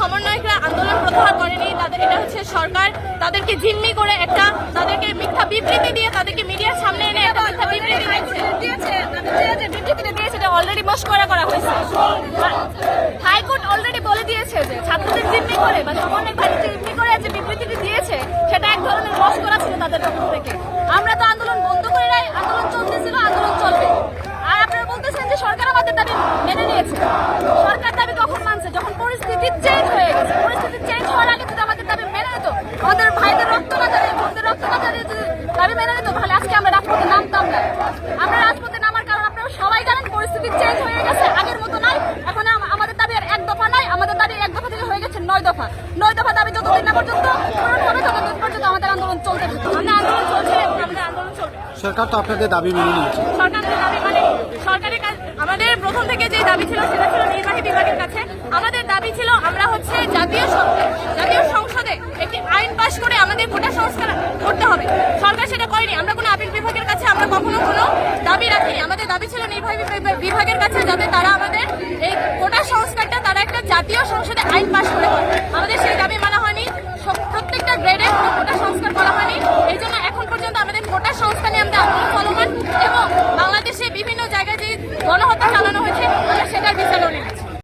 সমন্বয়করা আন্দোলন প্রত্যাহার করেনি। তাদের এটা হচ্ছে সরকার। তাদেরকে জিম্মি করে একটা তাদেরকে মিথ্যা বিবৃতি দিয়ে তাদেরকে মিডিয়ার সামনে এনে একটা মিথ্যা বিবৃতি দিয়েছে। বিবৃতিটা দিয়েছে, এটা অলরেডি মস্করা করা হয়েছে। হাইকোর্ট অলরেডি বলে দিয়েছে যে ছাত্রদের জিম্মি করে বা সমন্বয় ভাইকে জিম্মি করে যে বিবৃতিটি দিয়েছে, সেটা এক ধরনের মস্করা ছিল তাদের পক্ষ থেকে। আমরা তো আন্দোলন বন্ধ করে নাই, আন্দোলন চলতেছিল, আন্দোলন চলবে। আর আপনারা বলতেছেন যে সরকার আমাদের দাবি মেনে নিয়েছে সরকার দাবি কখন মানছে যখন পরিস্থিতি চেঞ্জ হয়ে গেছে পরিস্থিতি চেঞ্জ হওয়ার আগে যদি আমাদের দাবি মেনে নিত আমাদের ভাইদের রক্ত না জানে বোনদের রক্ত না জানে যদি দাবি মেনে নিত তাহলে আজকে আমরা রাজপথে নামতাম না। আমরা রাজপথে নামার কারণ আপনারা সবাই জানেন পরিস্থিতি চেঞ্জ হয়ে গেছে আগের মতো নাই। এখন আমাদের দাবি আর এক দফা নাই আমাদের দাবি এক দফা থেকে হয়ে গেছে নয় দফা। নয় দফা দাবি যতদিন না পর্যন্ত পূরণ হবে ততদিন পর্যন্ত আমাদের আন্দোলন চলতে থাকবে। আন্দোলন চলছে আমাদের আন্দোলন চলবে। সরকার তো আপনাদের দাবি মেনে নিয়েছে। সরকারের দাবি মানে সরকারের কাছে আমাদের প্রথম থেকে যে দাবি ছিল সেটা ছিল নির্বাহী বিভাগের কাছে আমাদের দাবি ছিল আমরা হচ্ছে জাতীয় সং- জাতীয় সংসদে একটি আইন পাশ করে আমাদের কোটা সংস্কার করতে হবে। সরকার সেটা করেনি। আমরা কোনো আপিল বিভাগের কাছে আমরা কখনো কোনো দাবি রাখিনি। আমাদের দাবি ছিল নির্বাহী বিভাগ- বিভাগের কাছে যাতে তারা আমাদের